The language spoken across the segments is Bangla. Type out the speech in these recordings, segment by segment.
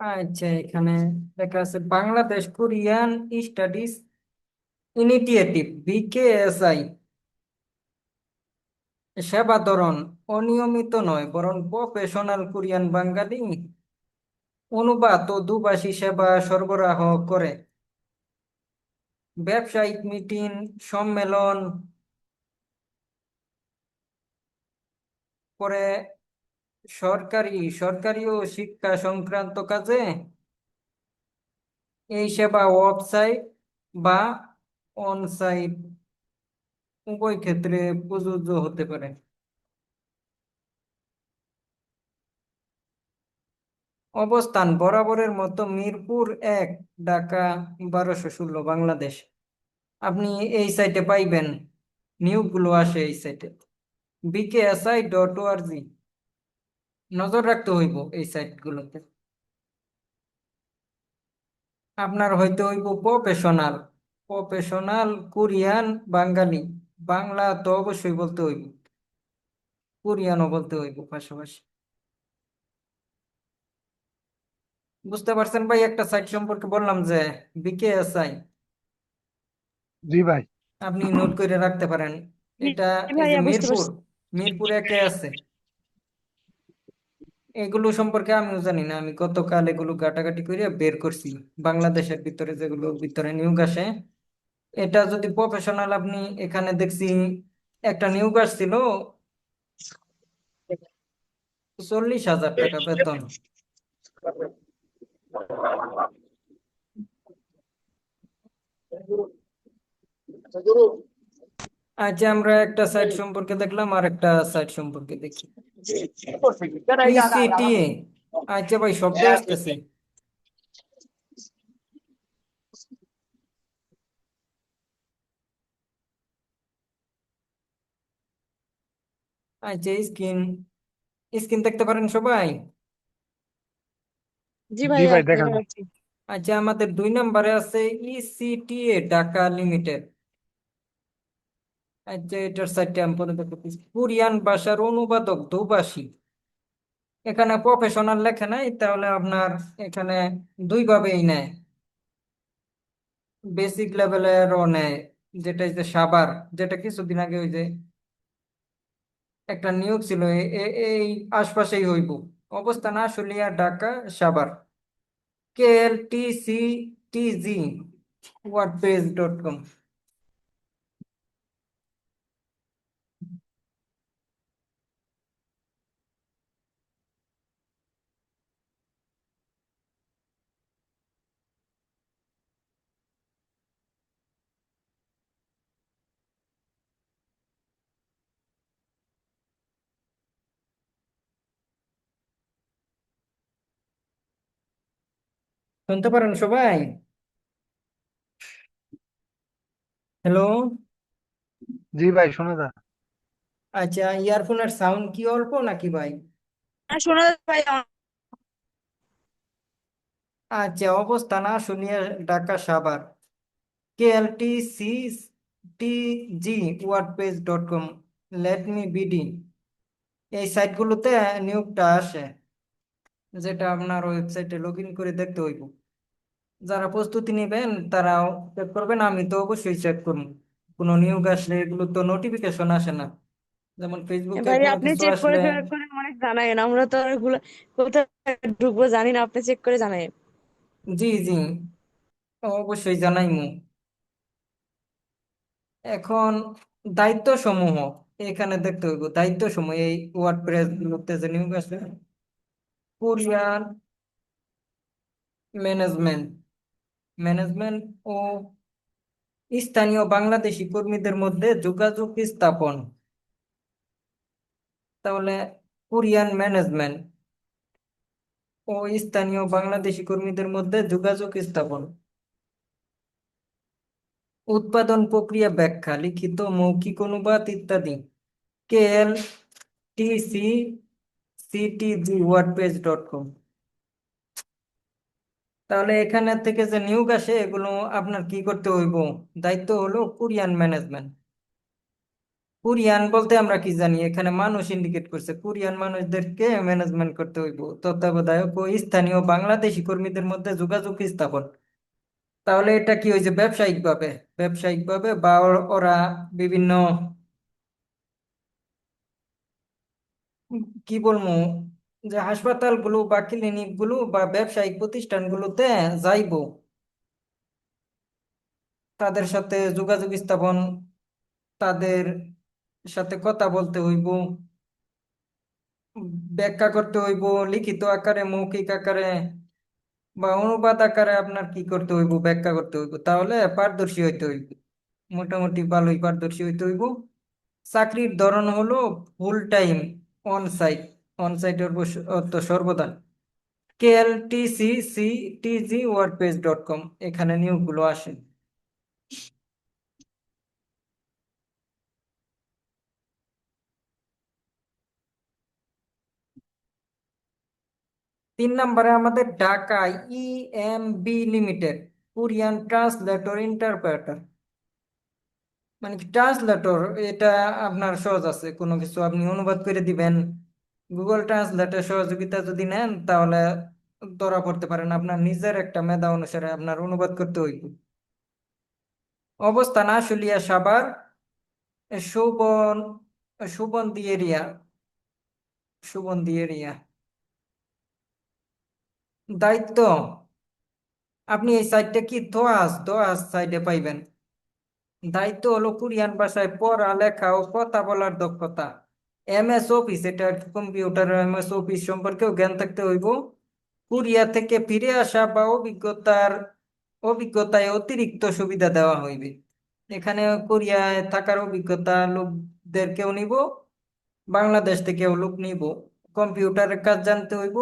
আচ্ছা এখানে লেখা আছে, Bangladesh Korean studies initiative, BKSI. সেবা ধরন, অনিয়মিত নয়, বরং প্রফেশনাল কোরিয়ান বাঙালি অনুবাদ ও দুভাষী সেবা সরবরাহ করে। ব্যবসায়িক মিটিং, সম্মেলন করে সরকারি সরকারি ও শিক্ষা সংক্রান্ত কাজে এই সেবা ওয়েবসাইট বা অনসাইট উভয় ক্ষেত্রে প্রযোজ্য হতে পারে। অবস্থান বরাবরের মতো মিরপুর এক, ঢাকা বারোশো ষোলো, বাংলাদেশ। আপনি এই সাইটে পাইবেন। নিয়োগগুলো আসে এই সাইটে। বিকেএসআই ডট ওআরজি নজর রাখতে হইব এই সাইটগুলোতে। আপনার হয়তো হইব professional. Professional Korean Bengali. Bangla তো অবশ্যই বলতে হইব। কোরিয়ানও বলতে হইব পাশাপাশি। বুঝতে পারছেন ভাই একটা সাইট সম্পর্কে বললাম যে বিকেএসআই। জি ভাই। আপনি নোট করে রাখতে পারেন। এটা এই যে বুঝতে মিরপুর পারছি মিরপুর একে আছে। এগুলো সম্পর্কে আমিও জানি না। আমি গতকাল এগুলো ঘাটাঘাটি করে বের করছি। বাংলাদেশের ভিতরে যেগুলো ভিতরে নিয়োগ আসে, এটা যদি প্রফেশনাল আপনি এখানে দেখছি একটা নিয়োগ আসছিল চল্লিশ হাজার টাকা বেতন। আচ্ছা আমরা একটা সাইট সম্পর্কে দেখলাম আর একটা সাইট সম্পর্কে দেখি। পিসিটিএ আচ্ছা ভাই শব্দ আসতেছে। আচ্ছা স্ক্রিন স্ক্রিন দেখতে পারেন সবাই? জি জি ভাই দেখান। আচ্ছা আমাদের দুই নম্বরে আছে ইসিটিএ ঢাকা লিমিটেড। এটার সাইটে আমি পরে দেখতেছি কোরিয়ান ভাষার অনুবাদক দুভাষী এখানে প্রফেশনাল লেখে নাই, তাহলে আপনার এখানে দুই ভাবেই নেয়। বেসিক লেভেলেরও নেয়, যেটা যে সাবার যেটা কিছুদিন আগে ওই যে একটা নিয়োগ ছিল এই আশপাশেই হইব। অবস্থান Ashulia, Dhaka, Savar. G WordPress dot com শুনতে পারেন সবাই? হ্যালো জি ভাই শোনা যা। আচ্ছা ইয়ারফোনের সাউন্ড কি অল্প নাকি ভাই? হ্যাঁ শোনা ভাইয়া আচ্ছা Dhaka Savar K L T C T G WordPress dot com let me BD এই সাইটগুলোতে নিয়োগটা আসে। যেটা আপনার ওয়েবসাইটে লগ ইন করে দেখতে হইব। যারা প্রস্তুতি নেবেন তারাও চেক করবেন আমি তো অবশ্যই চেক করব। কোনো নিয়োগ আসলে এগুলো তো নোটিফিকেশন আসে না। যেমন ফেসবুকে ভাই আপনি চেক করে আসলে করে মানে জানায়েন আমরা তো এগুলো কোথায় ঢুকবো জানি না আপনি চেক করে জানায়েন জি জি। অবশ্যই জানাইমু। এখন দায়িত্ব সমূহ এখানে দেখতে হইব। দায়িত্ব সমূহ এই ওয়ার্ডপ্রেস গুলোতে যে নিয়োগ আছে কোরিয়ান ম্যানেজমেন্ট ম্যানেজমেন্ট ও স্থানীয় বাংলাদেশি কর্মীদের মধ্যে যোগাযোগ স্থাপন। তাহলে কোরিয়ান ম্যানেজমেন্ট ও স্থানীয় বাংলাদেশি কর্মীদের মধ্যে যোগাযোগ স্থাপন। উৎপাদন প্রক্রিয়া ব্যাখ্যা, লিখিত, মৌখিক অনুবাদ ইত্যাদি। কে এল কম তাহলে এখানে থেকে যে নিয়োগ আসে, এগুলো আপনার কি করতে হইব? দায়িত্ব হলো কোরিয়ান ম্যানেজমেন্ট। কোরিয়ান বলতে আমরা কি জানি? এখানে মানুষ ইন্ডিকেট করছে, কোরিয়ান মানুষদেরকে ম্যানেজমেন্ট করতে হইব। তত্ত্বাবধায়ক ও স্থানীয় বাংলাদেশি কর্মীদের মধ্যে যোগাযোগ স্থাপন। তাহলে এটা কি হয়েছে ব্যবসায়িকভাবে। ব্যবসায়িকভাবে ব্যবসায়িক বা ওরা বিভিন্ন কি বলব? যে হাসপাতালগুলো বা ক্লিনিকগুলো বা ব্যবসায়িক প্রতিষ্ঠানগুলোতে যাইবো। তাদের সাথে যোগাযোগ স্থাপন, তাদের সাথে কথা বলতে হইব, ব্যাখ্যা করতে হইব, লিখিত আকারে, মৌখিক আকারে বা অনুবাদ আকারে আপনার কি করতে হইব, ব্যাখ্যা করতে হইব। তাহলে পারদর্শী হইতে হইব। মোটামুটি ভালোই পারদর্শী হইতে হইব। চাকরির ধরন হলো full time on site on site অর্থ সর্বদা। KLTC C TG WordPress dot com এখানে নিয়োগগুলো আসে। তিন নম্বরে আমাদের Dhaka EMB limited Korean translator interpreter মানে ট্রান্সলেটর এটা আপনার সহজ আছে, কোনো কিছু আপনি অনুবাদ করে দিবেন। গুগল ট্রান্সলেটের সহযোগিতা যদি নেন, তাহলে ধরা পড়তে পারেন আপনার নিজের একটা মেধা অনুসারে আপনার অনুবাদ করতে হইব। অবস্থান আশুলিয়া, সাভার, সুবন সুবন্দি এরিয়া সুবন্দি এরিয়া। দায়িত্ব, আপনি এই সাইটটা কি দোয়াস দোয়াস সাইডে পাইবেন। দায়িত্ব হলো কোরিয়ান ভাষায় পড়া, লেখা ও কথা বলার দক্ষতা। এম এস অফিস, এটা কম্পিউটার এম এস অফিস সম্পর্কেও জ্ঞান থাকতে হইব। কোরিয়া থেকে ফিরে আসা বা অভিজ্ঞতার, অভিজ্ঞতায় অতিরিক্ত সুবিধা দেওয়া হইবে। এখানে কোরিয়ায় থাকার অভিজ্ঞতা লোকদেরকেও নিব, বাংলাদেশ থেকেও লোক নিব। কম্পিউটারের কাজ জানতে হইব,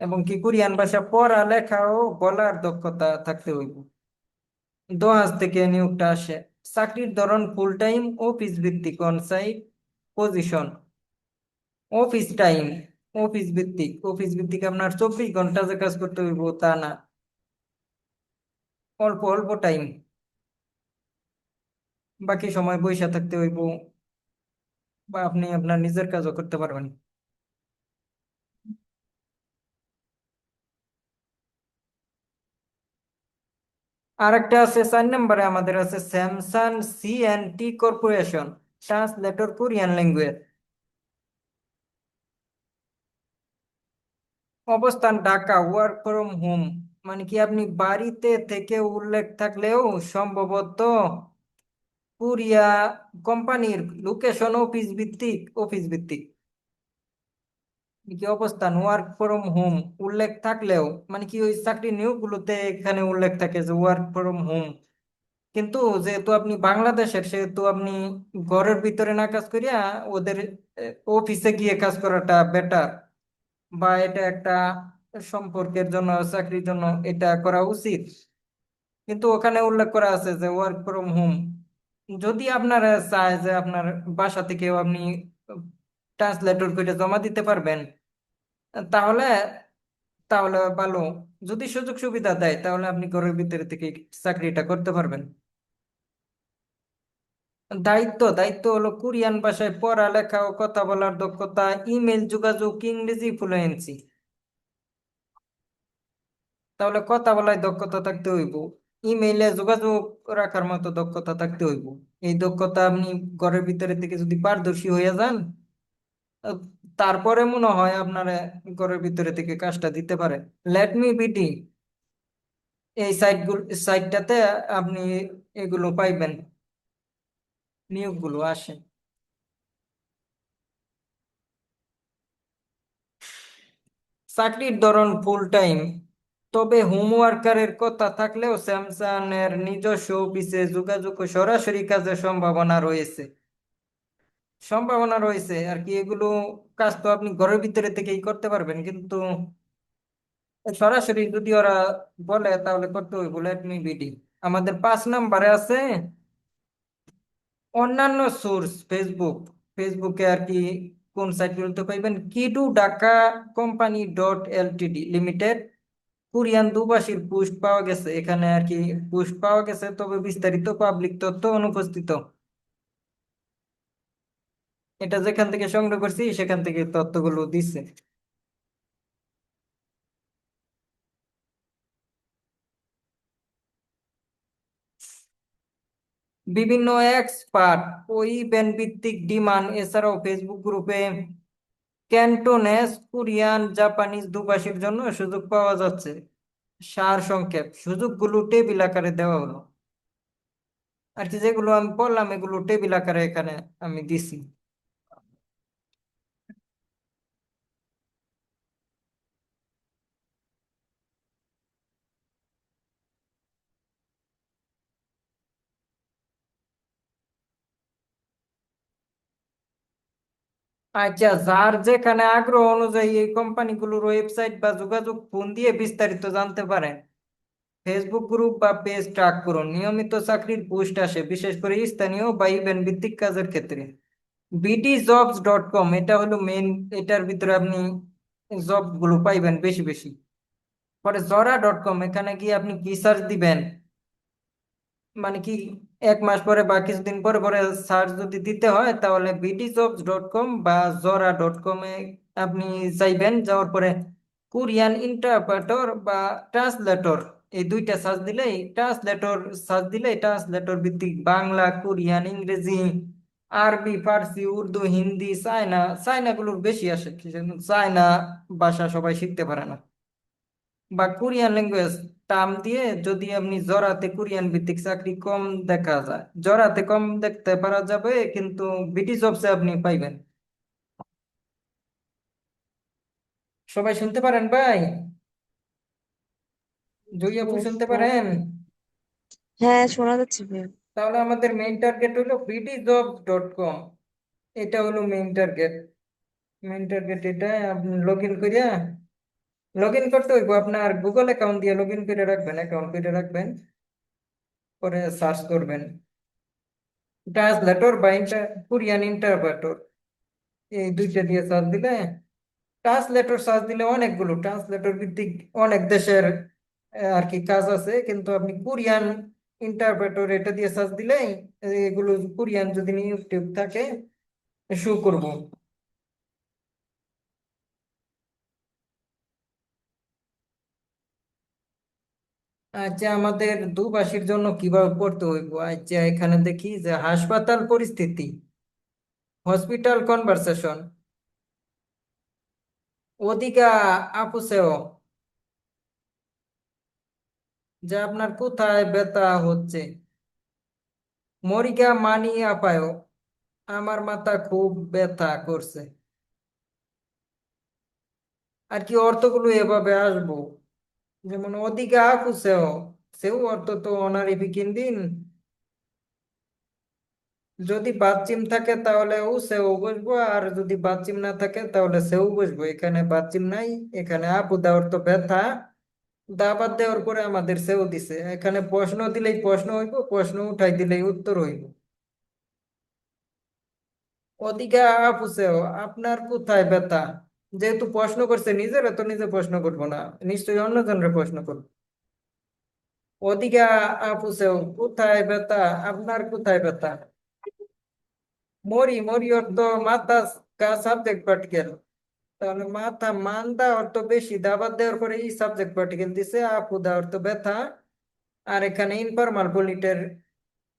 এবং কি কোরিয়ান ভাষা পড়া, লেখা ও বলার দক্ষতা থাকতে হইব। দোহাজ থেকে নিয়োগটা আসে। চাকরির ধরন ফুল টাইম অফিস ভিত্তিক on site position office time office ভিত্তিক। অফিস ভিত্তিক আপনার চব্বিশ ঘণ্টা যে কাজ করতে হইব তা না। অল্প অল্প টাইম বাকি সময় বইসা থাকতে হইব। বা আপনি আপনার নিজের কাজও করতে পারবেন। আরেকটা আছে চার নম্বরে আমাদের আছে Samsung C and T corporation translator Korean language অবস্থান ঢাকা ওয়ার্ক ফ্রম হোম মানে কি আপনি বাড়িতে থেকে উল্লেখ থাকলেও সম্ভবত কোরিয়া কোম্পানির লোকেশন অফিস ভিত্তিক অফিস ভিত্তিক। কি অবস্থান ওয়ার্ক ফ্রম হোম উল্লেখ থাকলেও মানে কি ওই চাকরি নিয়োগগুলোতে এখানে উল্লেখ থাকে যে ওয়ার্ক ফ্রম হোম কিন্তু যেহেতু আপনি বাংলাদেশের, সেহেতু আপনি ঘরের ভিতরে না কাজ করিয়া ওদের অফিসে গিয়ে কাজ করাটা বেটার বা এটা একটা সম্পর্কের জন্য, চাকরির জন্য এটা করা উচিত? কিন্তু ওখানে উল্লেখ করা আছে যে ওয়ার্ক ফ্রম হোম যদি আপনারা চায় যে আপনার বাসা থেকেও আপনি ট্রান্সলেটর করে জমা দিতে পারবেন। তাহলে তাহলে ভালো। যদি সুযোগ সুবিধা দেয়, তাহলে আপনি ঘরের ভিতরে থেকে চাকরিটা করতে পারবেন। দায়িত্ব দায়িত্ব হলো কোরিয়ান ভাষায় পড়া লেখা ও কথা বলার দক্ষতা, ইমেল, যোগাযোগ, ইংরেজি, ফ্লুয়েন্সি। তাহলে কথা বলার দক্ষতা থাকতে হইব। ইমেইলে যোগাযোগ রাখার মতো দক্ষতা থাকতে হইব। এই দক্ষতা আপনি ঘরের ভিতরে থেকে যদি পারদর্শী হয়ে যান তারপরে মনে হয় আপনারা ঘরের ভিতরে থেকে কাজটা দিতে পারে। লেট মি বিডি এই সাইটগুলো সাইটটাতে আপনি এগুলো পাইবেন। নিয়োগগুলো আসে। চাকরির ধরন ফুল টাইম তবে হোমওয়ার্কারের কথা থাকলেও স্যামসাং এর নিজস্ব অফিসে যোগাযোগ সরাসরি কাজের সম্ভাবনা রয়েছে। সম্ভাবনা রয়েছে আর কি, এগুলো কাজ তো আপনি ঘরের ভিতরে থেকেই করতে পারবেন, কিন্তু সরাসরি যদি ওরা বলে তাহলে করতে হইব লেট মি বিডি আমাদের পাঁচ নাম্বারে আছে অন্যান্য সোর্স ফেসবুক ফেসবুকে আর কি কোন সাইটগুলোতে পাইবেন? কিডু Dhaka company dot LTD limited Korean দুবাসীর post পাওয়া গেছে, এখানে আর কি পোস্ট পাওয়া গেছে, তবে বিস্তারিত পাবলিক তথ্য অনুপস্থিত। এটা যেখান থেকে সংগ্রহ করছি, সেখান থেকে তথ্যগুলো দিচ্ছে। বিভিন্ন এক্সপার্ট ওই ইভেন্ট ভিত্তিক ডিমান্ড, এছাড়াও ফেসবুক গ্রুপে ক্যান্টোনেস কোরিয়ান জাপানিজ দুভাষীর জন্য সুযোগ পাওয়া যাচ্ছে। সার সংক্ষেপ, সুযোগগুলো টেবিল আকারে দেওয়া হলো। আর কি যেগুলো আমি বললাম, এগুলো টেবিল আকারে এখানে আমি দিছি। আচ্ছা যার যেখানে আগ্রহ অনুযায়ী এই কোম্পানিগুলোর ওয়েবসাইট বা যোগাযোগ ফোন দিয়ে বিস্তারিত জানতে পারেন। ফেসবুক গ্রুপ বা পেজ ট্র্যাক করুন। নিয়মিত চাকরির পোস্ট আসে, বিশেষ করে স্থানীয় বা ইভেন্ট ভিত্তিক কাজের ক্ষেত্রে। বিডি জবস ডট কম এটা হলো মেন এটার ভিতরে আপনি জবগুলো পাইবেন বেশি বেশি। পরে জরা ডট কম এখানে গিয়ে আপনি কি সার্চ দিবেন মানে কি এক মাস পরে বা কিছুদিন পরে পরে সার্চ যদি দিতে হয়, তাহলে বিডি জবস ডট কম বা জরা ডট কমে আপনি চাইবেন যাওয়ার পরে কোরিয়ান ইন্টারপ্রেটর বা ট্রান্সলেটর এই দুইটা সার্চ দিলেই ট্রান্সলেটর সার্চ দিলেই ট্রান্সলেটর ভিত্তিক বাংলা, কোরিয়ান, ইংরেজি, আরবি, ফার্সি, উর্দু, হিন্দি, চায়না, চায়নাগুলোর বেশি আসে চায়না ভাষা সবাই শিখতে পারে না। বা কোরিয়ান ল্যাঙ্গুয়েজ টার্ম দিয়ে যদি আপনি জরাতে কোরিয়ান ভিত্তিক চাকরি কম দেখা যায়। জরাতে কম দেখতে পারা যাবে কিন্তু বিডি জবসে আপনি পাইবেন। সবাই শুনতে পারেন ভাই? জয়ী আপু শুনতে পারেন? হ্যাঁ শোনা যাচ্ছে তাহলে আমাদের মেইন টার্গেট হলো বিডি জব ডট কম এটা হলো মেইন টার্গেট মেইন টার্গেট এটা আপনি লগ ইন করিয়া লগ ইন করতে হইব আপনার গুগল অ্যাকাউন্ট দিয়ে লগ ইন করে রাখবেন অ্যাকাউন্ট করে রাখবেন, পরে সার্চ করবেন। ট্রান্সলেটর বা ইন্টার কোরিয়ান ইন্টারপ্রেটর এই দুইটা দিয়ে সার্চ দিলে ট্রান্সলেটর সার্চ দিলে অনেকগুলো ট্রান্সলেটর ভিত্তিক অনেক দেশের আর কি কাজ আছে, কিন্তু আপনি কোরিয়ান ইন্টারপ্রেটর এটা দিয়ে সার্চ দিলেই, এগুলো কোরিয়ান যদি ইউটিউব থাকে শো করব। আচ্ছা আমাদের দুভাষীর জন্য কীভাবে পড়তে হইব? আচ্ছা এখানে দেখি যে হাসপাতাল পরিস্থিতি, হসপিটাল কনভারসেশন, ওদিকা আপুসেও যে আপনার কোথায় ব্যথা হচ্ছে? মরিকা মানি আপায়ও আমার মাথা খুব ব্যথা করছে। আর কি অর্থগুলো এভাবে আসব? যেমন ওদিকে আপুসেও সেও অর্থ তো অনারি দিন। যদি বাচ্চিম থাকে তাহলে ও সেও বসবো, আর যদি বাচ্চিম না থাকে তাহলে সেও বসবো। এখানে বাচ্চিম নাই, এখানে আপু দেওয়ার তো ব্যথা। দাবাত দেওয়ার পরে আমাদের সেও দিছে। এখানে প্রশ্ন দিলেই প্রশ্ন হইব, প্রশ্ন উঠাই দিলেই উত্তর হইব। ওদিকে আপু সেও, আপনার কোথায় ব্যথা? যেহেতু প্রশ্ন করছে নিজেরা, তো নিজে প্রশ্ন করব না। নিশ্চয়ই অন্যজনের প্রশ্ন করব। ওদিকে আপুসে কোথায় ব্যথা? আপনার কোথায় ব্যথা? মরি মরি অর্থ মাথা কা সাবজেক্ট পার্টিকেল তাহলে মাথা মান্দা অর্থ বেশি দাবাত দেওয়ার পরে এই সাবজেক্ট পার্টিকেল দিছে। আপু দা অর্থ ব্যথা। আর এখানে ইনফরমাল পলিটের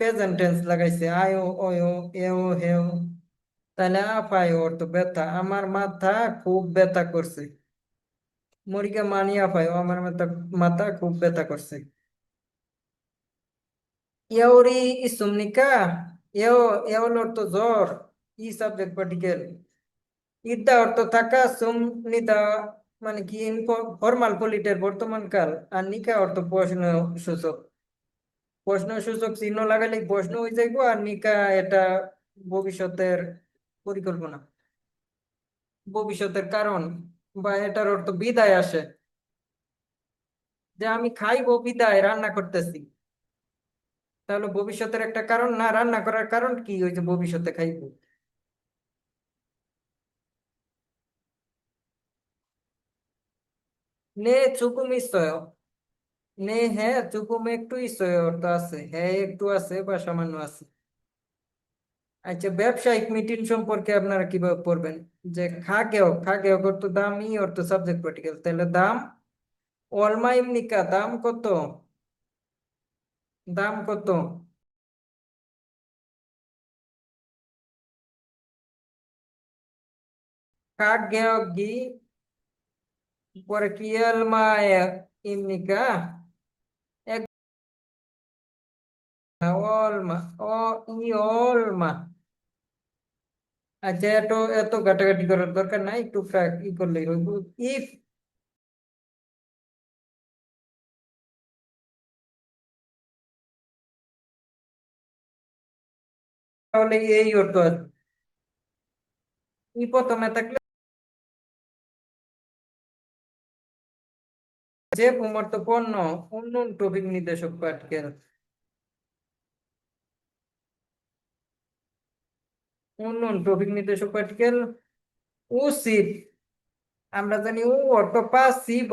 প্রেজেন্ট লাগাইছে। আয়ো অয়ো এও হেও তাহলে আপায় অর্থ ব্যথা। আমার মাথা খুব ব্যথা করছে। মরিকা মানি আপায় আমার মাথা মাথা খুব ব্যথা করছে। ইয়াওরি ইসুমনিকা, এও এওল অর্থ জ্বর, ই সাবজেক্ট পার্টিকেল ইদ্যা অর্থ থাকা সুমনিদা মানে কি ফর্মাল পলিটের বর্তমান কাল, আর নিকা অর্থ প্রশ্ন সূচক। প্রশ্ন সূচক চিহ্ন লাগালে প্রশ্ন হয়ে যাইব, আর নিকা এটা ভবিষ্যতের পরিকল্পনা। ভবিষ্যতের কারণ বা এটার অর্থ বিদায় আসে। যে আমি খাইবো, বিদায়, রান্না করতেছি। তাহলে ভবিষ্যতের একটা কারণ না, রান্না করার কারণ কি? ওই যে ভবিষ্যতে খাইবো। নে চুকুম ইসয় নে হ্যাঁ চুকুম একটু ইসয় অর্থ আছে। হ্যাঁ একটু আছে বা সামান্য আছে। আচ্ছা ব্যবসায়িক মিটিং সম্পর্কে আপনারা কীভাবে পড়বেন? যে খাগেও খাগেও অর্থ দাম, ই অর্থ সাবজেক্ট পার্টিকেল তাহলে দাম অলমা ইমনিকা দাম কত? দাম কত? খাগেও গি, পরে কি অলমা ইমনিকা অলমা ও ই অলমা আচ্ছা এত এত ঘাটাঘাটি করার দরকার নাই একটু ই করলেই হইব ইফ তাহলে এই অর্থ আছে ই প্রথমে থাকলে যে প্রমর্ত পণ্য উন্নয়ন টপিক নির্দেশক পাটকেল উন্নয়ন টপিক নির্দেশক পার্টিকেল ও উচিত আমরা জানি ও অর্থ পাসিভ